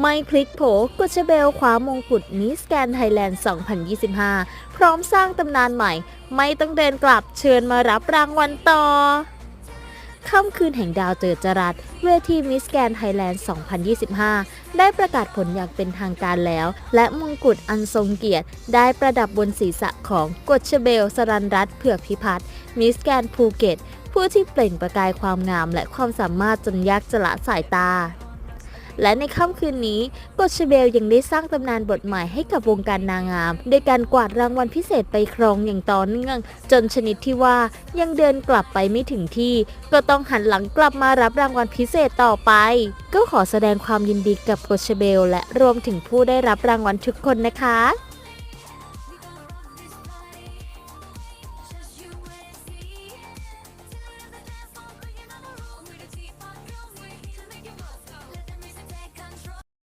ไม่พลิกโผกุชเบลคว้ามงกุฎมิสแกนไทยแลนด์ 2025 พร้อมสร้างตำนานใหม่ ไม่ต้องเดินกลับเชิญมารับรางวัลต่อค่ำคืนแห่งดาวเจอจรัส เวทีมิสแกนไทยแลนด์ 2025 ได้ประกาศผลอย่างเป็นทางการแล้ว และมงกุฎอันทรงเกียรติ ได้ประดับบนศีรษะของกฎชเบล สรันรัตเผือกพิพัฒน์มิสแกนภูเก็ต ผู้ที่เปล่งประกายความงามและความสามารถจนยากจะละสายตา และในค่ำคืนนี้กฎชเบลยังได้สร้างตำนานบทใหม่ให้กับวงการนางงามโดยการกวาดรางวัลพิเศษไปครองอย่างต่อเนื่อง จนชนิดที่ว่ายังเดินกลับไปไม่ถึงที่ ก็ต้องหันหลังกลับมารับรางวัลพิเศษต่อไป ก็ขอแสดงความยินดีกับกฎชเบล และรวมถึงผู้ได้รับรางวัลทุกคนนะคะ